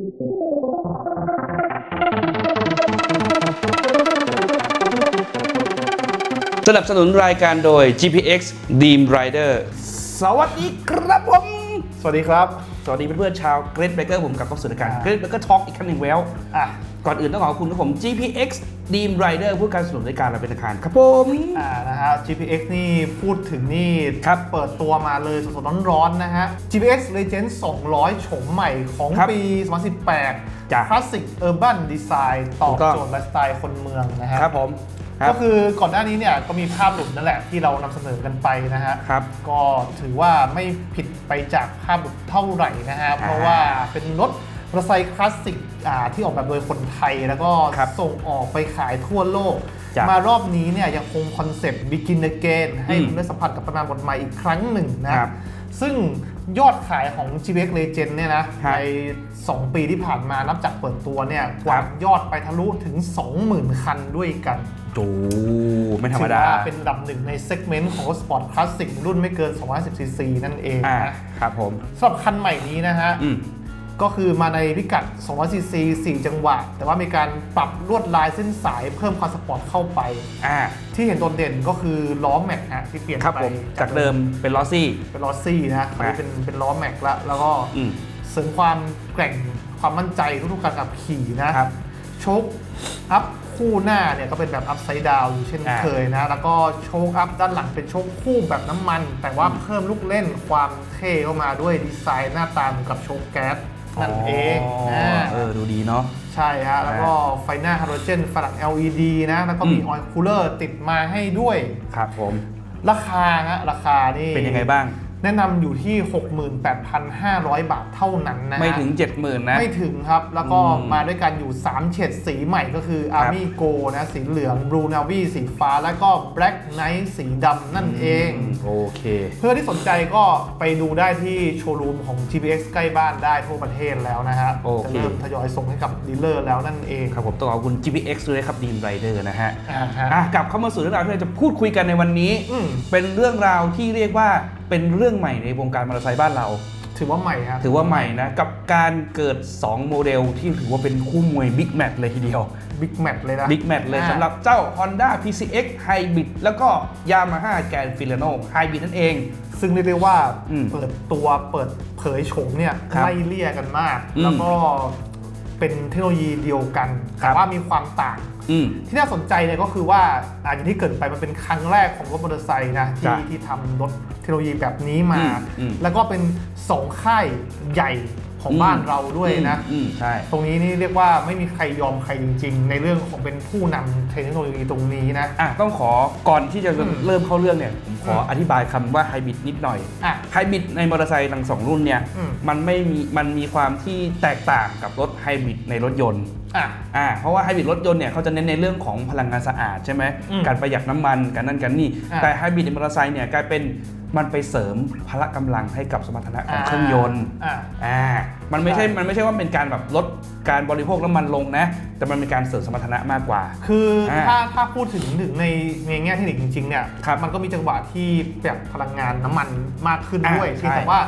สนับสนุนรายการโดย GPX Dream Rider สวัสดีครับผม สวัสดีครับ สวัสดีเพื่อนๆชาว Great Breaker ผมกับเข้าสู่รการ Great Breaker Talk อีกครั้งหนึ่งแล้วอะก่อนอื่นต้องขอบคุณครับผม GPX Dream Rider ผู้การสนับสนุนรายการเราเป็นอาคารครับผม อ่านะฮะ GPX นี่พูดถึงนี่ครับเปิดตัวมาเลยสดๆร้อนๆนะฮะ GPX Legend 200 โฉมใหม่ของครับปี 2018 จ้ะ Classic Urban Design ตอบถูกต้องโจทย์ไลฟ์สไตล์คนเมืองนะฮะ ครับผมครัก็บคือก่อนหน้านี้เนี่ยก็มีภาพหลุดนั่นแหละที่เรานำเสนอกันไปนะฮะ ครับ ก็ถือว่าไม่ผิดไปจากภาพหลุดเท่าไหร่นะฮะ เพราะว่าเป็นรถ มอเตอร์ไซค์คลาสสิกอ่าที่ออกแบบโดยคนไทย แล้วก็ครับส่งออกไปขายทั่วโลกจ้ะมารอบนี้เนี่ยยังคงคอนเซปต์ begin again ให้อืมคุณได้สัมผัสกับตำนานบทใหม่อีกครั้งหนึ่งนะครับซึ่งยอดขายของ GPX Legend เนี่ยนะครับใน 2 ปีที่ผ่านมานับจากเปิดตัวเนี่ยกวาดยอดไปทะลุถึง 20,000 คันด้วยกันโอ้ไม่ธรรมถือดาว่าเป็นอันดับหนึ่งในเซกเมนต์ของรถสปอร์ตคลาสสิกรุ่นไม่เกิน 250ซีซีนั่นเองอ่านะครับผมสำหรับคันใหม่นี้นะฮะอืม ก็คือมาในพิกัด 200ซีซี4จังหวะ แต่ว่ามีการปรับลวดลายเส้นสายเพิ่มความสปอร์ตเข้าไป อ่า ที่เห็นโดดเด่นก็คือล้อแม็กฮะที่เปลี่ยนครับไปผม จากเดิมเป็นลอสซี่ เป็นล้อซี่นะคราวนี้อะเป็นเป็นล้อแม็กแล้วแล้วก็อืมเสริมความแกร่งความมั่นใจทุกๆการขับขี่นะครับโชคอัพคู่หน้าเนี่ยก็เป็นแบบอัพไซด์ดาวอยู่เช่นอ่า เคยนะ แล้วก็โชคอัพด้านหลังเป็นโชคคู่แบบน้ำมัน แต่ว่าเพิ่มลูกเล่นความเท่เข้ามาด้วยดีไซน์หน้าตาเหมือนกับโชคแก๊ส นั่นเองอ๋อเออดูดีเนาะ ใช่ฮะแล้วก็ไฟหน้าฮาโลเจนฝรั่ง LED นะ แล้วก็มีอืม ออยล์คูลเลอร์ติดมาให้ด้วย ครับผม ราคาฮะราคานี่เป็นยังไงบ้าง แนะนำอยู่ที่ 68,500 บาทเท่านั้นนะฮะไม่ถึง 70,000 นะ ไม่ถึงครับ แล้วก็อืมมาด้วยกันอยู่ 3 เฉดสีใหม่ก็คือครับ Army Go นะสีเหลือง Blue Navy สีฟ้า แล้วก็ Black Knight สีดำนั่นเอง โอเค เพื่อนที่สนใจก็ไปดูได้ที่โชว์รูมของ GPX ใกล้บ้านได้ทั่วประเทศแล้วนะฮะโอเค จะเริ่มทยอยส่งให้กับดีลเลอร์แล้วนั่นเองครับผมต้องขอบคุณ GPX ด้วยครับ Dream Rider นะฮะอ่าฮะ อะกลับเข้ามาสู่เรื่องราวที่เราจะพูดคุยกันในวันนี้ อืม เป็นเรื่องราวที่เรียกว่า เป็นเรื่องใหม่ในวงการมอเตอร์ไซค์บ้านเรา ถือว่าใหม่ครับ ถือว่าใหม่นะ กับการเกิด 2 โมเดลที่ถือว่าเป็นคู่มวยบิ๊กแมตช์เลยทีเดียวบิ๊กแมทเลยนะบิ๊กแมตช์เลยอ่าสำหรับเจ้า Honda PCX Hybrid แล้วก็ Yamaha Grand Filano Hybrid นั่นเอง ซึ่งเรียกได้ว่าอืมเปิดตัวเปิดเผยโฉมเนี่ยครับไล่เลี่ยกันมากอืมแล้วก็ เป็นเทคโนโลยีเดียวกันครัแต่บว่ามีความต่างอืมที่น่าสนใจเนี่ยก็คือว่าอาอย่างที่เกริดไปมันเป็นครั้งแรกของรถมอเตอร์ไซค์นะที่จ้ะที่ทำรถเทคโนโลยีแบบนี้มาอืมอืมแล้วก็เป็นสองค่ายใหญ่ ของบ้านเราด้วยนะ อืมใช่ ตรงนี้นี่เรียกว่าไม่มีใครยอมใครจริง ๆ ในเรื่องของเป็นผู้นำเทคโนโลยีตรงนี้นะ อะต้องขอก่อนที่จะอืมเริ่มเข้าเรื่องเนี่ยผมขออืมอธิบายคำว่าไฮบริดนิดหน่อยอะไฮบริดในมอเตอร์ไซค์ทั้งสองรุ่นเนี่ยอืม มันไม่มีมันมีความที่แตกต่างกับรถไฮบริดในรถยนต์อะ อ่าเพราะว่าไฮบริดรถยนต์เนี่ยเขาจะเน้นในเรื่องของพลังงานสะอาดใช่ไหมอืมการประหยัดน้ำมันการนั่นกันนี่ อะแต่ไฮบริดในมอเตอร์ไซค์เนี่ยกลายเป็น มันไปเสริมพละกำลังให้กับสมรรถนะของเครื่องยนต์อะอ่ามันไม่ใช่ใช่ มันไม่ใช่ว่าเป็นการแบบลดการบริโภคน้ำมันลงนะ แต่มันเป็นการเสริมสมรรถนะมากกว่า คืออาถ้าถ้าพูดถึงถึงในในแง่เทคนิคจริงๆเนี่ยครับมันก็มีจังหวะที่แบบพลังงานน้ำมันมากขึ้นอ่าด้วยใช่เพียงแต่ว่า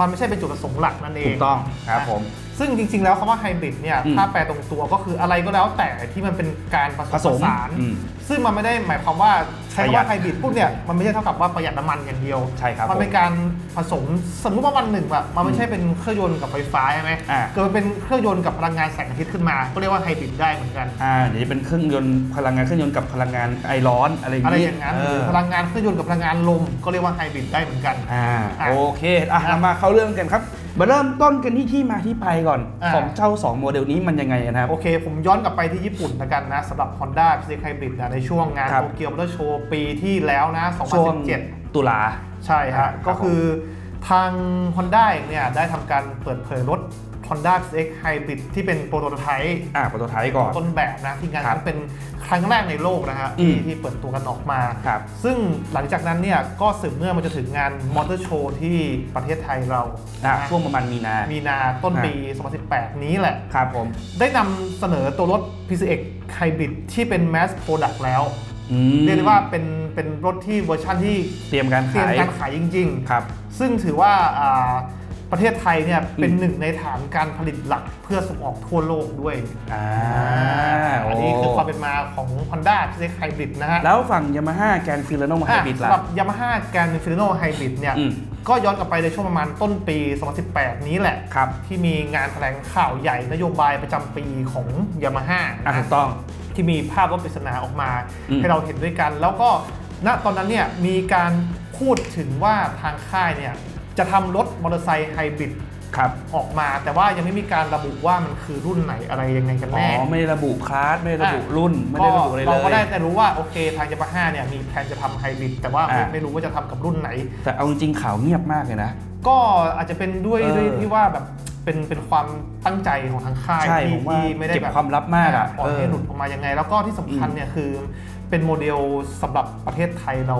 มันไม่ใช่เป็นจุดประสงค์หลักนั่นเอง ถูกต้องครับนะผม ซึ่งจริง ๆ แล้วคำว่าไฮบริดเนี่ยอืมถ้าแปลตรงตัวก็คืออะไรก็แล้วแต่ที่มันเป็นการผสผมสผมสานอืม ซึ่งมันไม่ได้หมายความว่าใช้ประหยัดคำว่าไฮบริดปุ๊บเนี่ยมันไม่ใช่เท่ากับว่าประหยัดน้ำมันอย่างเดียวใช่ครับมันเป็นการผสมสมมติว่าวันหนึ่งแบบมันไม่ใช่เป็นเครื่องยนต์กับไฟฟ้าใช่ไหมอ่า เกิดมันเป็นเครื่องยนต์กับพลังงานแสงอาทิตย์ขึ้นมา ก็เรียกว่าไฮบริดได้เหมือนกัน อ่าเดี๋ยวจะเป็นเครื่องยนต์พลังงานเครื่องยนต์กับพลังงานไอร้อนอะไรอย่างอะไรนี้อย่างนั้นเอหรืออพลังงานเครื่องยนต์กับพลังงานลมก็เรียกว่าไฮบริดได้เหมือนกัน อ่าอะ โอเคอะอะเรามาเข้าเรื่องกันครับ มาเริ่มต้นกันที่ที่มาที่ไปก่อนอะของเจ้า 2 โมเดลนี้มันยังไงนะครับโอเค ผมย้อนกลับไปที่ญี่ปุ่นละกันนะสำหรับ Honda p h y s i c Hybrid นะในช่วงงานครับโตเกียวมอเตอร์โชว์ปีที่แล้วนะช่วง2017 ตุลา ใช่ฮะครับก็คือทาง Honda เองเนี่ยได้ทำการเปิดเผยรถ Honda p h y s i c Hybrid ที่เป็นโปรโตไทป์อ่าโปรโตไทป์ก่อน ต้นแบบนะที่งานครับนั้นเป็นครั้งแรกในโลกนะฮะอืที่มที่เปิดตัวกันออกมาครับซึ่งหลังจากนั้นเนี่ยก็สืบเนื่องมาจนถึงงานมอเตอร์โชว์ที่ประเทศไทยเราอ่านะช่วงประมาณมีนา มีนาต้นปี 2018 นี้แหละครับผมได้นำเสนอตัวรถ PCX Hybrid ที่เป็น Mass Product แล้วอืมเรียกได้ว่าเป็นเป็นรถที่เวอร์ชันที่เตรียมการเตรียมขายการขายจริงครับๆซึ่งถือว่าอ่า ประเทศไทยเนี่ยเป็นหนึ่งในฐานการผลิตหลักเพื่อส่งออกทั่วโลกด้วยอ่าอันนี้คือความเป็นมาของ Honda p i z e k Hybrid นะฮะ แล้วฝั่งยามาฮ่าแกนฟิลโนไฮบริดอะล่ะสำหรับ Yamaha Grand Inferno Hybrid เนี่ยอืมก็ย้อนกลับไปในช่วงประมาณต้นปี 2018 นี้แหละครับที่มีงานแถลงข่าวใหญ่นโยบายประจำปีของ Yamaha อะถูกต้องที่มีภาพรถปริศนาออกมาอืมให้เราเห็นด้วยกัน แล้วก็ณตอนนั้นเนี่ยมีการพูดถึงว่าทางค่ายเนี่ย จะทำรถมอเตอร์ไซค์ไฮบริดครับออกมา แต่ว่ายังไม่มีการระบุว่ามันคือรุ่นไหนอะไรยังไงกันอ๋แน่อไม่ได้ระบุคลาสไม่ได้ระบุอะรุ่น ไม่ได้ระบุอะไรเลเราก็ได้ยแต่รู้ว่าโอเคทางยามาฮ่าเนี่ยมีแผนจะทำไฮบริดแต่ว่าไม่อะไม่รู้ว่าจะทำกับรุ่นไหน แต่เอาจริงๆข่าวเงียบมากเลยนะ ก็อาจจะเป็นด้วยเออ ด้วยที่ว่าแบบเป็นเป็นความตั้งใจของทางค่ายใช่ที่ผมว่าที่ไม่ได้เก็บแบบความลับมากอะปล่อยเออ ให้หลุดออกมายังไง แล้วก็ที่สำคัญเนี่ยคือ เป็นโมเดลสำหรับประเทศไทยเรา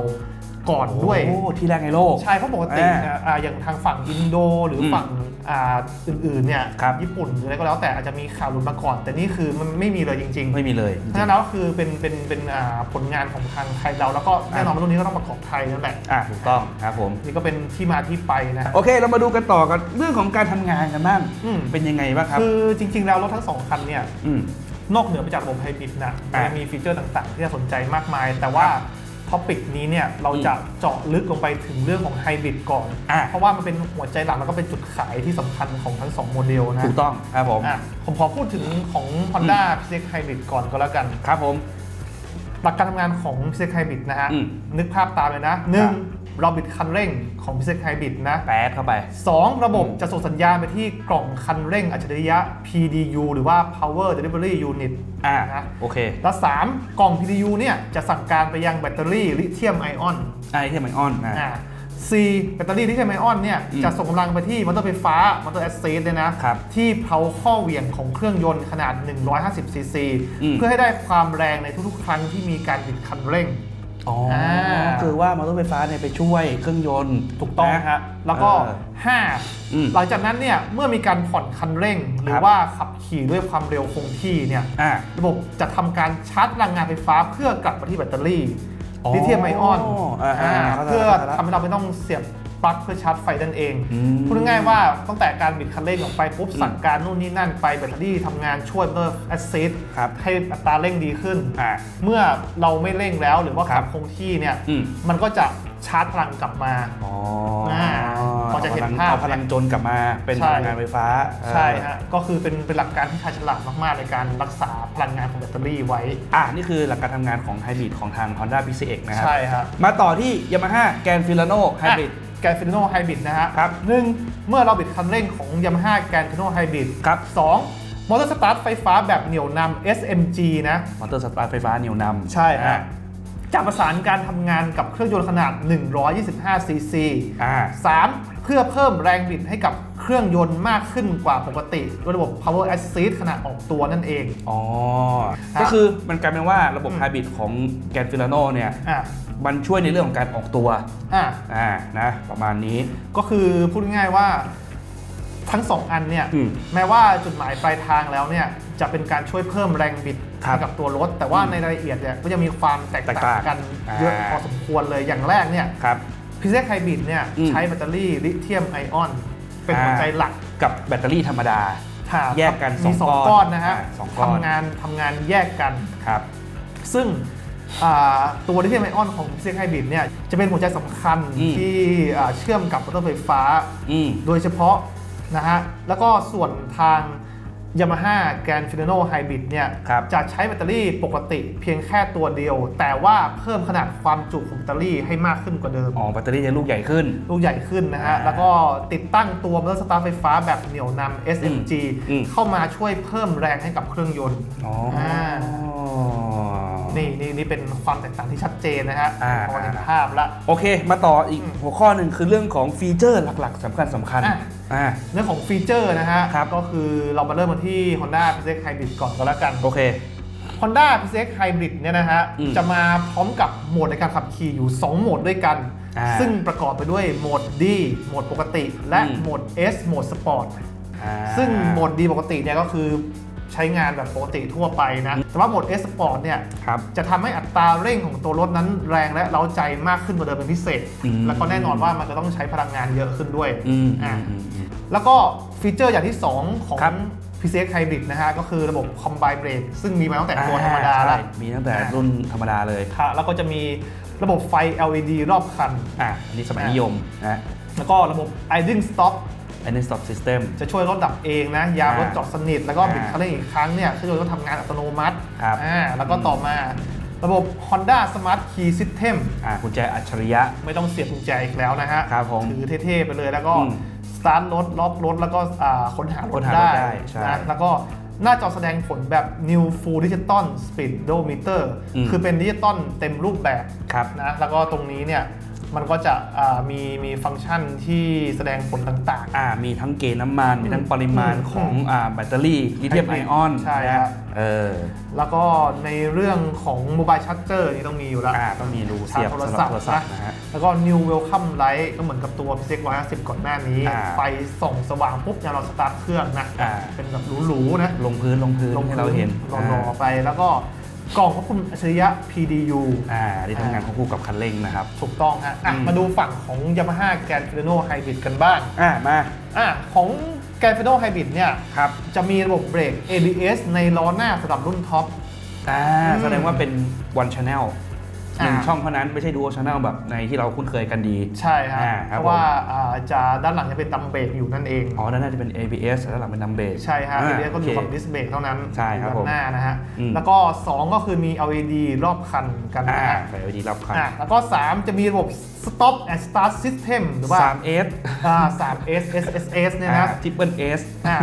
ก่อนด้วย โอ้ที่แรกในโลก ใช่เพราะปกติอ่าเนี่ยอ่าอย่างทางฝั่งอินโดหรืออมฝั่งอ่าอื่นๆเนี่ยครับ ญี่ปุ่นหรืออะไรก็แล้วแต่อาจจะมีข่าวหลุดมาก่อน แต่นี่คือมันไม่มีเลยจริงๆ ไม่มีเลยจเพริราะฉะงนั้นแล้วคือเป็นเป็นเป็นอ่าผลงานของทางไทยเราแล้วก็แน่นอนว่ารุ่นนี้ก็ต้องประกอบไทยนั่นแหละๆอะถูกต้องครับผม นี่ก็เป็นที่มาที่ไปนะ โอเคเรามาดูกันต่อกันเรื่องของการทำงานกันบ้างอืม เป็นยังไงบ้างครับ คือจริง ๆ แล้วรถทั้งสองคันเนี่ย อืม นอกเหนือไปจากระบบไฮบริดนะอะมันมีฟีเจอร์ต่างๆ ที่น่าสนใจมากมาย แต่ว่าท็อปิกนี้เนี่ยเราจะเจาะลึกลงไปถึงเรื่องของไฮบริดก่อนอะเพราะว่ามันเป็นหัวใจหลักแล้วก็เป็นจุดขายที่สำคัญของทั้งสองโมเดลนะ ถูกต้องครับผมอะผมขอพูดถึงของ Honda p i z e k Hybrid ก่อนก็แล้วกัน ครับผม หลักการทำงานของ p i z e k Hybrid นะฮะ อืม นึกภาพตามเลยนะหนึ่งเราบิดคันเร่งของ p i z e k Hybrid นะ แป๊ดเข้าไป2ระบบจะส่งสัญญาณไปที่กล่องคันเร่งอัจฉริยะ PDU หรือว่า Power Delivery Unit อ่า นะโอเคและ3กล่อง PDU เนี่ยจะสั่งการไปยังแบตเตอรี่ลิเธียมไอออนไอ้ที่มันออนอ่า อ่า C แบตเตอรี่ลิเธียมไอออนเนี่ยอืมจะส่งกำลังไปที่มอเตอร์ไฟฟ้ามอเตอร์แอสซีดเนี่ยนะครับที่เพาข้อเหวี่ยงของเครื่องยนต์ขนาด 150 ซีซีอืมเพื่อให้ได้ความแรงในทุกๆ ครั้งที่มีการบิดคันเร่งอ๋ออาคือว่ามอเตอร์ไฟฟ้าเนี่ยไปช่วยเครื่องยนต์ถูกต้องนะฮะแล้วก็เอออืม5หลังจากนั้นเนี่ยเมื่อมีการผ่อนคันเร่ง หรืคอรับว่าขับขี่ด้วยความเร็วคงที่เนี่ยอ่าระบบจะทำการชาร์จพลังงานไฟฟ้าเพื่อกลับมาที่แบตเตอรี่อ๋อ ลิเธียมไอออนอ่าๆอ่าเข้าใจเพื่อเข้าใจละทำให้เราไม่ต้องเสียบปลั๊กเพื่อชาร์จไฟนั่นเองอืมพูดง่ายๆว่าตั้งแต่การบิดคันเร่งออกไปปุ๊บอืมสั่งการนู่นนี่นั่นไปแบตเตอรี่ทำงานช่วยเพิ่มแอสซิสครับให้อัตราเร่งดีขึ้นอ่าเมื่อเราไม่เร่งแล้วหรือว่าครัขับบคงที่เนี่ยอืมมันก็จะชาร์จพลังกลับมาอ๋ออ่า พอจะเห็นภาพเอาพลังจนกลับมาเป็นใช่พลังงานไฟฟ้า ใช่ฮะก็คือเป็นเป็นหลักการที่ชาญฉลาดมากๆ ในการรักษาพลังงานของแบตเตอรี่ไว้ อ่านี่คือหลักการทำงานของไฮบริดของทาง Honda p c x นะครัใช่ฮะมาต่อที่ Yamaha Grand Filano Hybrid แกนฟิโนไฮบริดนะฮะครับหนึ่งเมื่อเราบิดคันเร่งของ Yamaha แกนฟิโนไฮบริดครับสองมอเตอร์สตาร์ทไฟฟ้าแบบเหนี่ยวนำ SMG นะ มอเตอร์สตาร์ทไฟฟ้าเหนียวนำ ใช่ฮะอ่าจะประสานการทำงานกับเครื่องยนต์ขนาด 125 ซีซีอ่า3เพื่อเพิ่มแรงบิดให้กับเครื่องยนต์มากขึ้นกว่าปกติด้วยระบบ Power Assist ขนาดออกตัวนั่นเอง อ๋อ ครับก็คือมันกลายเป็นว่าระบบอืม ไฮบริดของแกนฟิลาโนเนี่ยอะมันช่วยในเรื่องของการออกตัวอะ อ่านะประมาณนี้ ก็คือพูดง่ายๆว่าทั้งสองอันเนี่ยอืมแม้ว่าจุดหมายปลายทางแล้วเนี่ยจะเป็นการช่วยเพิ่มแรงบิดครับให้กับตัวรถ แต่ว่าในรายละเอียดเนี่ยก็จะมีความแตกแตกต่าต่างงกันอ่าเยอะพอสมควรเลยอย่างแรกเนี่ยครับ พิเศษไฮบริดเนี่ยอืมใช้แบตเตอรี่ลิเธียมไอออน เป็นหัวใจหลักกับแบตเตอรี่ธรรมดาค่ะแยกกันมีสสอองงก้ก้ออนนนะฮะอ่าสองก้อนทำงานทำงานแยกกันครับซึ่งอ่าตัวลิเธียมไอออนของพิเศษไฮบริดเนี่ยจะเป็นหัวใจสำคัญอืมที่อ่าเชื่อมกับมอเตอร์ไฟฟ้าอืมโดยเฉพาะนะฮะแล้วก็ส่วนทาง Yamaha Grand Finano Hybrid เนี่ยครับจะใช้แบตเตอรี่ปกติเพียงแค่ตัวเดียว แต่ว่าเพิ่มขนาดความจุของแบตเตอรี่ให้มากขึ้นกว่าเดิม อ๋อแบตเตอรี่จะลูกใหญ่ขึ้น ลูกใหญ่ขึ้นนะฮะอ่าแล้วก็ติดตั้งตัวมอเตอร์สตาร์ทไฟฟ้าแบบเหนี่ยวนำ SMG อืม เข้ามาช่วยเพิ่มแรงให้กับเครื่องยนต์อ๋ออา นี่นี่นี่เป็นความแตกต่างที่ชัดเจนนะฮะอ่า พอเห็นภาพละ โอเค มาต่ออีกอืม หัวข้อหนึ่งคือเรื่องของฟีเจอร์หลักๆสำคัญสำคัญ อะ อ่า เรื่องของฟีเจอร์นะฮะครับ ก็คือเรามาเริ่มกันที่ Honda p z Hybrid ก่อนก็แล้วกัน โอเค Honda p z Hybrid เนี่ยนะฮะ อืมจะมาพร้อมกับโหมดในการขับขี่อยู่ 2 โหมดด้วยกัน อ่าซึ่งประกอบไปด้วยโหมด D โหมดปกติ และอืม โหมด S โหมดสปอร์ต อ่า ซึ่งโหมด D ปกติเนี่ยก็คือ ใช้งานแบบปกติทั่วไปนะ แต่ว่าโหมด S Sport เนี่ย ครับจะทำให้อัตราเร่งของตัวรถนั้นแรงและเร้าใจมากขึ้นกว่าเดิมเป็นพิเศษ อืม แล้วก็แน่นอนว่ามันจะต้องใช้พลังงานเยอะขึ้นด้วย อืมอ่า อืมอืม แล้วก็ฟีเจอร์อย่างที่ 2 ของ ครับ PCX Hybrid นะฮะ ก็คือระบบ Combine Brake ซึ่งมีมาตั้งแต่ตัวธรรมดาอ่แล้ว ใช่มีตั้งแต่รุ่นธรรมดาเลยค่ะแล้วก็จะมีระบบไฟ LED รอบคัน อะอันนี้สมัยนิยมนะ แล้วก็ระบบ idling stop อันนี้ stop system จะช่วยรถดับเองนะ ยามรถอ่าจอดสนิท แล้วก็อ่าบิดคันเร่งอีกครั้งเนี่ยเครื่องยนต์ก็ทำงานอัตโนมัติครับอ่าแล้วก็ต่อมาระบบ Honda Smart Key System อะกุญแจอัจฉริยะ ไม่ต้องเสียบกุญแจอีกแล้วนะฮะครับผมถือเท่ๆไปเลยแล้วก็อืมสตาร์ทรถล็อกรถแล้วก็อ่าค้นหารค้ถนหารถได้ได้ใช่นะแล้วก็หน้าจอแสดงผลแบบ New Full Digital Speedometer อืมคือเป็นดิจิตอลเต็มรูปแบบครับนะแล้วก็ตรงนี้เนี่ย มันก็จะอ่ามีมีฟังก์ชันที่แสดงผลต่างอ่ามีทั้งเกณฑ์น้ำมัน มีทั้งปริมาณอืมของอ่าแบตเตอรี่ลิเธียมไอออนใช่นะครับเออๆแล้วก็ในเรื่องของโมบายชั r เจอร์นี่ต้องมีอยู่แล้วอ่าต้องมีรูชาเสียบร์จโทรสำหศัรัพบท์โทรศัพท์นะนะฮะแล้วก็ New Welcome Light ก็เหมือนกับตัว PCX 150ก่อนหน้านี้อ่าไฟส่องสว่างปุ๊บเนี่ยเราสตาร์ทเครื่องนะอ่าเป็นแบบหรูๆนะ ลงพื้นลงพื้นลงให้เราเห็นรอๆไปแล้วก็ กล่องควบคุมอัจฉริยะ PDU อ่าที่ทำงานควบคู่กับคันเร่งนะครับ ถูกต้องฮะอะอืม มาดูฝั่งของ Yamaha Grand Filano Hybrid กันบ้างอ่ามาอะของ Grand Filano Hybrid เนี่ยครับจะมีระบบเบรก ABS ในล้อหน้าสำหรับรุ่นท็อป อ่าอืม แสดงว่าเป็น one channel หนึ่งอ่าช่องเท่านั้นไม่ใช่ dual channel แบบในที่เราคุ้นเคยกันดี ใช่ฮะอ่าครับ เพราะว่าอ่าจะด้านหลังจะเป็นดัมเบรกอยู่นั่นเอง อ๋อด้านหน้าจะเป็น ABS แล้วหลังเป็นนัมเบรกใช่ฮะ ABS ก็อยู่กับโอเคดิสเบรกเท่านั้นใช่ครับอยู่ด้านหน้านะฮะ อืม แล้วก็ 2 ก็คือมี LED รอบคันกันนะอ่าฮะไฟ LED รอบคันอะแล้วก็ 3 จะมีระบบ Stop and Start System หรือว่า 3S อ่า 3S SSS เนี่ยนะ Triple S อ่า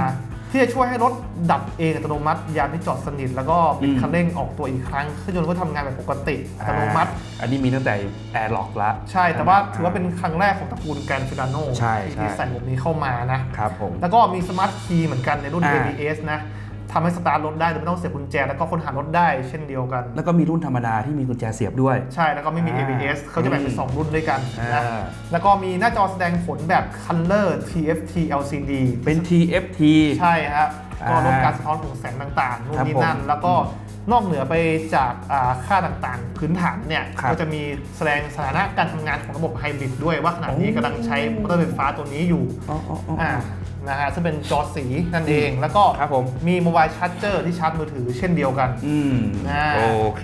ที่จะช่วยให้รถดับเองอัตโนมัติ ยามที่จอดสนิท แล้วก็ปิดอืมคันเร่งออกตัวอีกครั้งเครื่องยนต์ก็ทำงานแบบปกติอัตโนมัติอ่าอันนี้มีตั้งแต่ Airlock ละใช่ แต่ว่าถือว่าเป็นครั้งแรกของตระกูลแกรนฟิลาโนใช่ใช่ที่ใส่ระบบนี้เข้ามานะครับผมแล้วก็มีสมาร์ทคีย์เหมือนกันในรุ่นอ่า ABS นะ ทำให้สตาร์ทรถได้โดยไม่ต้องเสียบกุญแจแล้วก็ค้นหารถได้เช่นเดียวกัน แล้วก็มีรุ่นธรรมดาที่มีกุญแจเสียบด้วย ใช่แล้วก็ไม่มีอ่า ABS เขาจะแบ่งเป็น 2 รุ่นด้วยกันนะอ่าแล้วก็มีหน้าจอแสดงผลแบบ Color TFT LCD เป็น TFT ใช่ฮะก็ลดอ่าการสะท้อนของแสงต่างๆนู่นครับนี่นั่นผมแล้วก็นอกเหนือไปจากอ่าค่าต่างๆ พื้นฐานเนี่ยครับก็จะมีแสดงสถานะการทำงานของระบบไฮบริดด้วยว่าขณะนี้โอ้กำลังใช้มอเตอร์ไฟฟ้าตัวนี้อยู่อ๋ออ๋ออ๋ออ่า นะฮะซึ่งเป็นจอสีนั่นเอง แล้วก็ครับผม มีโมบายชาร์จเจอร์ที่ชาร์จมือถือเช่นเดียวกัน อืมอ่าโอเค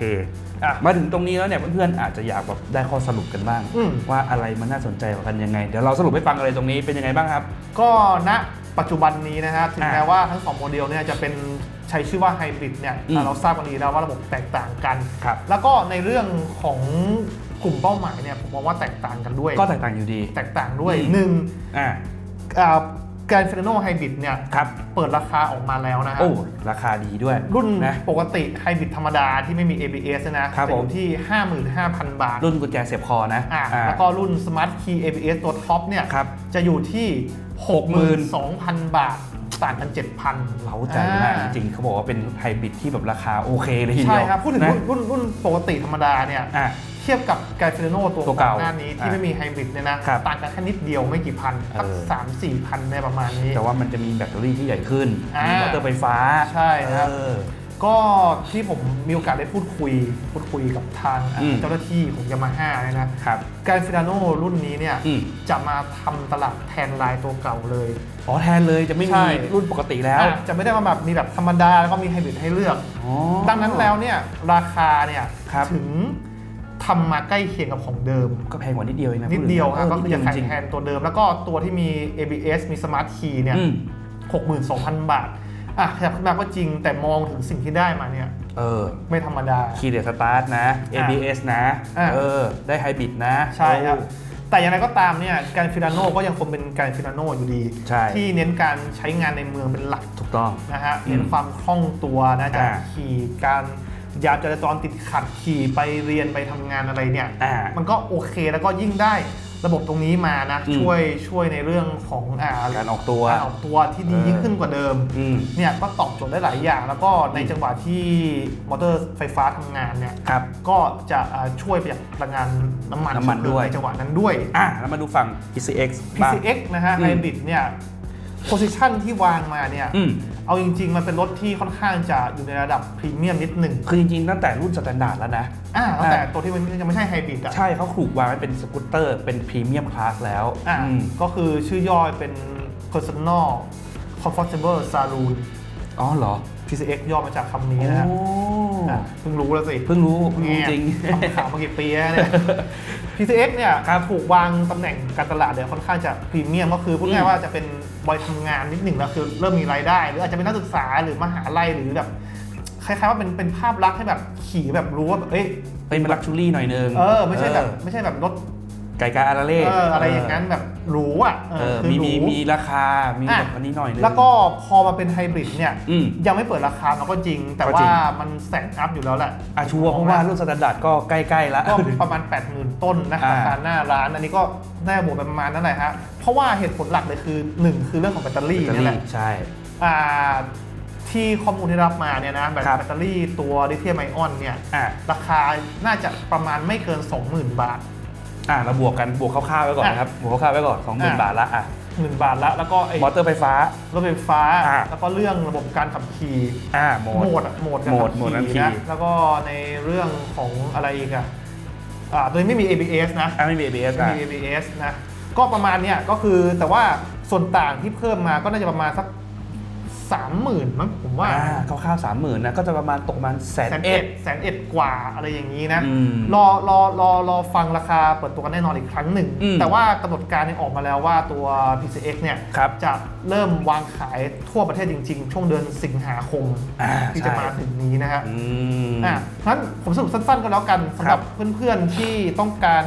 อะมาถึงตรงนี้แล้วเนี่ยเพื่อนๆอาจจะอยากแบบได้ข้อสรุปกันบ้าง อืม ว่าอะไรมันน่าสนใจกว่ากันยังไง เดี๋ยวเราสรุปให้ฟังอะไรตรงนี้เป็นยังไงบ้างครับ ก็ณปัจจุบันนี้นะฮะถึงอ่าแม้ว่าทั้งสองโมเดลเนี่ยจะเป็นใช้ชื่อว่าไฮบริดเนี่ยอืม เราทราบกันดีแล้วว่าระบบแตกต่างกัน ครับ แล้วก็ในเรื่องของกลุ่มเป้าหมายเนี่ยผมมองว่าแตกต่างกันด้วย ก็แตกต่างอยู่ดี แตกต่างด้วยอืม หนึ่งอ่าแกรนฟิลโนไฮบริดเนี่ยครับเปิดราคาออกมาแล้วนะฮะโอ้ราคาดีด้วยรุ่นนะปกติไฮบริดธรรมดาที่ไม่มี ABS เนยนะครับจะอผมยู่ที่ 55,000 บาท รุ่นกุญแจเสียบคอนะอะอ่าแล้วก็รุ่น Smart Key ABS ตัวท็อปเนี่ยครับจะอยู่ที่ 62,000 บาทต่างกัน7,000เล้าใจมากจริงๆเขาบอกว่าเป็นไฮบริดที่แบบราคาโอเคเลยทีเดียวใช่ครับพูดถึงนะรุ่นรุ่นรุ่นปกติธรรมดาเนี่ยอะ เทียบกับไกฟิลโนตัวตัวก่เก่าอนหน้านี้ที่อะไม่มีไฮบริดเนี่ยนะ ครับต่างกันแค่นิดเดียวไม่กี่พันสักเออ สามสี่พันในประมาณนี้ แต่ว่ามันจะมีแบตเตอรี่ที่ใหญ่ขึ้น อ่ามีมีมอเตอร์ไฟฟ้าใช่ครับ เออ ก็ที่ผมมีโอกาสได้พูดคุย พูดคุยกับทางอืม เจ้าหน้าที่ของยามาฮ่าเนี่ยนะครับการฟิลาโนรุ่นนี้เนี่ยอืม จะมาทำตลาดแทนลายตัวเก่าเลย อ๋อแทนเลยจะไม่ใช่ มีรุ่นปกติแล้วอะจะไม่ได้มาแบบมีแบบธรรมดาแล้วก็มีไฮบริดให้เลือก อ๋อ ดังนั้นแล้วเนี่ยราคาเนี่ยครับถึง ทำมาใกล้เคียงกับของเดิม ก็แพงกว่านิดเดียวเองนะนิดเดียวครับพูก็ถึงคือจะขายจริงแทนตัวเดิม แล้วก็ตัวที่มี ABS มี Smart Key เนี่ยอืม62,000 บาทอะขยับขึ้นมาก็จริงแต่มองถึงสิ่งที่ได้มาเนี่ยเออไม่ธรรมดาคีย์เดสตาร์ทนะ ABS นะอะเออได้ไฮบริดนะ ใช่ครับโอ้แต่อย่างไรก็ตามเนี่ยการฟิลาโนก็ยังคงเป็นการฟิลาโนอยู่ดีใช่ที่เน้นการใช้งานในเมืองเป็นหลักถูกต้องนะฮะอืมเน้นความคล่องตัวนะจากอ่าขี่การ ยามจราจรติดขัดขี่ไปเรียนไปทำงานอะไรเนี่ยอ่ามันก็โอเคแล้วก็ยิ่งได้ระบบตรงนี้มานะอืมช่วยช่วยในเรื่องของอ่าการออกตัวการออกตัวที่ดีเออยิ่งขึ้นกว่าเดิมอืมเนี่ยก็ตอบโจทย์ได้หลายอย่าง แล้วก็ในจังหวะที่มอเตอร์ไฟฟ้าทำงานเนี่ยครับก็จะอ่าช่วยประหยัดพลังงานน้ำมันน้ำมันด้วยในจังหวะนั้นด้วยอะแล้วมาดูฝั่ง PCX บ้าง PCX นะฮะอืมไฮบริดเนี่ยโพซิชันที่วางมาเนี่ยอืม เอาจริง ๆ มันเป็นรถที่ค่อนข้างจะอยู่ในระดับพรีเมียมนิดหนึ่งคือจริงๆ ตั้งแต่รุ่นสแตนดาร์ดแล้วนะ อ่าตั้งแต่ตัวที่มันยังไม่ใช่ไฮบริดอะใช่เขาถูกวางไว้เป็นสกูตเตอร์เป็นพรีเมียมคลาสแล้วอ่าอืมก็คือชื่อย่อยเป็น personal comfortable saloon อ๋อเหรอ PCX ย่อมาจากคำนี้นะฮะ โอ้ อะเพิ่งรู้แล้วสิเพิ่งรู้เพิ่งรู้จริงทำข่าวมากี่ปีแล้วเนี่ย PCX เนี่ยครับถูกวางตำแหน่งการตลาดเนี่ยค่อนข้างจะพรีเมียมก็คือพูดง่ายๆว่าจะเป็นบอยทำงานนิดหนึ่งแล้วคือเริ่มมีรายได้ หรืออาจจะเป็นนักศึกษาหรือมหาลัยหรือแบบคล้ายๆว่าเป็นเป็นภาพลักษณ์ให้แบบขี่แบบรู้ว่าแบบเอ้ยเป็นลักชูรี่หน่อยนึงเออไม่ใช่แบบไม่ใช่แบบรถ ไก่กาอาราเล่เอออะไรอย่างนั้นแบบหรูอะเออคือมีหรู มีมีราคา มีอะ แบบอันนี้หน่อยนึง แล้วก็พอมาเป็นไฮบริดเนี่ยอืมยังไม่เปิดราคาเราก็จริง แต่ก็จริว่าง มันแสงอัพอยู่แล้วแหละ อาชัวร์เพราะว่ารุ่นสแตนดาร์ดก็ใกล้ๆแล้ว ก็ประมาณ 80,000 ต้นนะอ่า ราคาหน้าร้าน อันนี้ก็น่าจะบวกไปประมาณนั้นแหละฮะ เพราะว่าเหตุผลหลักเลยคือ 1 คือเรื่องของแบตเตอรี่แบตเตอนี่แหรี่ละใช่ อ่าที่ข้อมูลที่รับมาเนี่ยนะแบตครับ แบตเตอรี่ตัวลิเธียมไอออนเนี่ย อะราคาน่าจะประมาณไม่เกิน 20,000 บาท อะเราบวกกันบวกคร่าวๆไว้ก่อนอะนะครับบวกคร่าวๆไว้ก่อนสองหมื่นอะบาทละอะหมื่นบาทละแล้วก็ไอ้มอเตอร์ไฟฟ้า รถไฟฟ้า อ่าแล้วก็เรื่องระบบการขับขี่อ่าโหมโหมดดอะโหมดการโหมขัดบโหมดการขี่ ขี่นะแล้วก็ในเรื่องของอะไรอีกอะอ่าตัวนี้ไม่มี ABS นะ อะไม่มี ABS ไม่อะ มี ABS นะ ก็ประมาณเนี้ยก็คือแต่ว่าส่วนต่างที่เพิ่มมาก็น่าจะประมาณสัก สามหมื่นมั้งผมว่าอ่าคร่าวๆสามหมื่นนะก็จะประมาณตกประมาณแสนแสนเอ็เอ็ดดแสนเอ็ดกว่าอะไรอย่างนี้นะ อืม รอรอรอรอฟังราคาเปิดตัวกันแน่นอนอีกครั้งหนึ่ง อืมแต่ว่ากำหนดการเนี่ยออกมาแล้วว่าตัว PCX เนี่ยครับจะเริ่มวางขายทั่วประเทศจริง ๆ ช่วงเดือนสิงหาคมอ่าที่จะใช่ มาถึงนี้นะฮะอืม อะงั้นผมสรุปสั้นๆก็แล้วกันสำหรับเพื่อนๆที่ต้องการ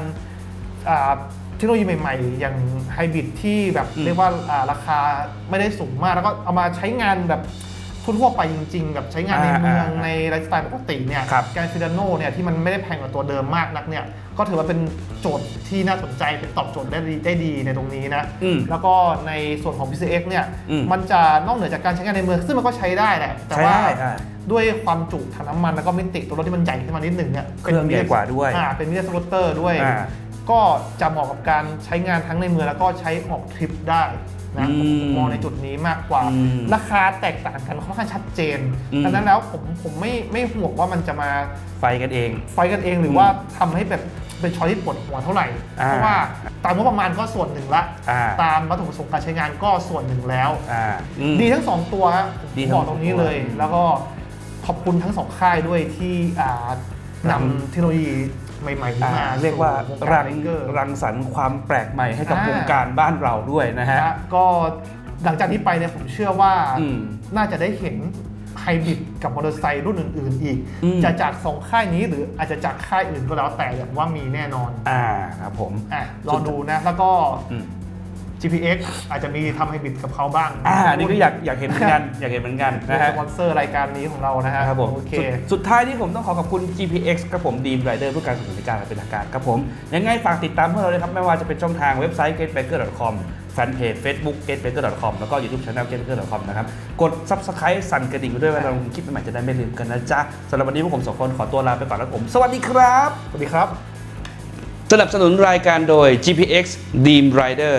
อ่า เทคโนโลยีใหม่ๆ อย่างไฮบริดที่แบบอืมเรียกว่าอ่าราคาไม่ได้สูงมาก แล้วก็เอามาใช้งานแบบทั่วๆไปจริง ๆ แบบใช้งานในอ่าเมืองอ่าในไลฟ์สไตล์ปกติเนี่ยครับ แกนฟิลาโนเนี่ยที่มันไม่ได้แพงกว่าตัวเดิมมากนักเนี่ยก็ถือว่าเป็นโจทย์ที่น่าสนใจเป็นตอบโจทย์ได้ดีได้ดีในตรงนี้นะ อืม แล้วก็ในส่วนของ PCX เนี่ยอืมมันจะนอกเหนือจากการใช้งานในเมือง ซึ่งมันก็ใช้ได้แหละ แต่ใช้ว่าได้อ่าด้วยความจุถังน้ำมันแล้วก็มิติตัวรถที่มันใหญ่ขึ้นมานิดหนึ่งเนี่ยเครื่องใหญ่กว่าด้วยอ่าเป็นมิเตอร์สโลเตอร์ด้วย อ่า ก็จะเหมาะกับการใช้งานทั้งในเมืองแล้วก็ใช้ออกทริปได้นะอืผมมมองในจุดนี้มากกว่า อืมราคาแตกต่างกันค่อนข้างชัดเจนอืม ดังนั้นแล้วผมผมไม่ไม่ห่วงว่ามันจะมาไฟกันเอง ไฟกันเองหรือว่าทำให้แบบเป็นช้อยที่ปวดหัวเท่าไหร่ อ่า เพราะว่าตามงบประมาณก็ส่วนหนึ่งละ อ่าตามวัตถุประสงค์การใช้งานก็ส่วนหนึ่งแล้ว อ่าอืม ดีทั้งสองตัวฮะผมดีทั้งบอกตรงนี้เลยสองตัวแล้วก็ขอบคุณทั้งสองค่ายด้วยที่อ่านำำเทคโนโลยี ใหม่ๆนี้อ่ามาเรียกว่าสู่รังไบเกอร์รังสรรค์ความแปลกใหม่ให้กับอ่าวงการบ้านเราด้วยนะฮะนะฮะก็หลังจากนี้ไปเนี่ยผมเชื่อว่าอืมน่าจะได้เห็นไฮบริดกับมอเตอร์ไซค์รุ่นอื่น ๆ อีกอืมจะจากสองค่ายนี้หรืออาจจะจากค่ายอื่นก็แล้วแต่อย่างว่ามีแน่นอน อ่าครับผมอะรอดูนะ แล้วก็อืม GPX อาจจะมีทำไฮบริดกับเขาบ้างอ่าอันนี่ก็อยากอยากเห็นเหมือนกัน อยากเห็นเหมือนกันนะนะฮะฮะสปอนเซอร์รายการนี้ของเรานะฮะครับผมโอเคสุดสุดท้ายที่ผมต้องขอขอบคุณ GPX ครับผมดีมไรเดอร์เพื่อการสนับสนุนการเป็นทางการครับผมยังไงฝากติดตามพวกเราเลยครับไม่ว่าจะเป็นช่องทางเว็บไซต์ getbaker.com แฟนเพจ Facebook getbaker.com แล้วก็ YouTube Channel getbaker.com นะครับกด Subscribe สั่นกระดิ่งไว้ด้วยเวลาลงคลิปใหม่ๆจะได้ไม่ลืมกันนะจ๊ะสำหรับวันนี้พวกผมสองคนขอตัวลาไปก่อนแล้วผมสวัสดีครับสวัสดีครับสนับสนุนรายการโดย GPX Dream Rider